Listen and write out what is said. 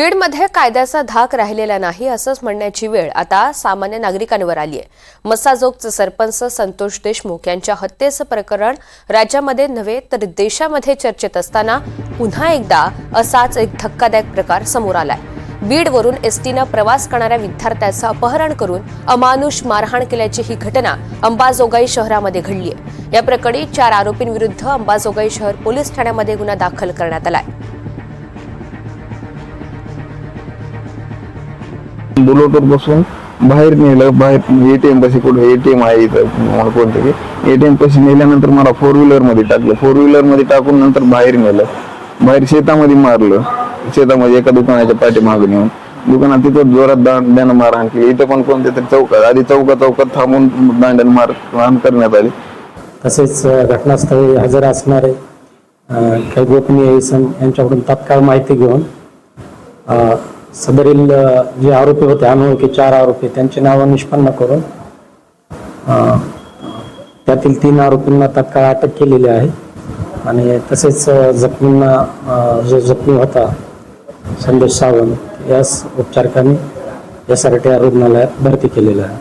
बीडमध्ये कायद्याचा धाक राहिलेला नाही असंच म्हणण्याची वेळ आता सामान्य नागरिकांवर आली आहे. मसाजोगचं सरपंच संतोष देशमुख यांच्या हत्येचं प्रकरण राज्यामध्ये नव्हे तर देशामध्ये चर्चेत असताना पुन्हा एकदा असाच एक धक्कादायक प्रकार समोर आलाय. बीडवरून एसटीनं प्रवास करणाऱ्या विद्यार्थ्याचं अपहरण करून अमानुष मारहाण केल्याची ही घटना अंबाजोगाई शहरामध्ये घडली आहे या प्रकरणी चार आरोपींविरुद्ध अंबाजोगाई शहर पोलीस ठाण्यामध्ये गुन्हा दाखल करण्यात आलाय. बुलेटवर बसून बाहेर नेलं बाहेर म्हणजे एटीएम पाशी टी एटीएम आहे इथं कोणतरी एटीएम पाशी नेल्यानंतर मला फोर व्हीलरमध्ये टाकलं. फोर व्हीलरमध्ये टाकून नंतर बाहेर नेलं. बाहेर शेतामध्ये मारलं. शेतामध्ये एका दुकानाच्या पाठीमागे नेऊन. दुकानात तिथं जोरात दांड्यानं मारहाण केली इथं पण कोणत्या तरी चौकात आधी चौका चौकात थांबून दांड्यानं मारहाण करण्यात आली. तसेच घटनास्थळी हजर असणारे काही गोपनीय इसम यांच्याकडून तात्काळ माहिती घेऊन सदरील जे आरोपी होते अनोळखी चार आरोपी त्यांची नावं निष्पन्न करून त्यातील तीन आरोपींना तात्काळ अटक केलेली आहे. आणि तसेच जखमींना जो जखमी होता संदेश सावंत यास उपचारकांनी यासाठी रुग्णालयात भरती केलेलं आहे.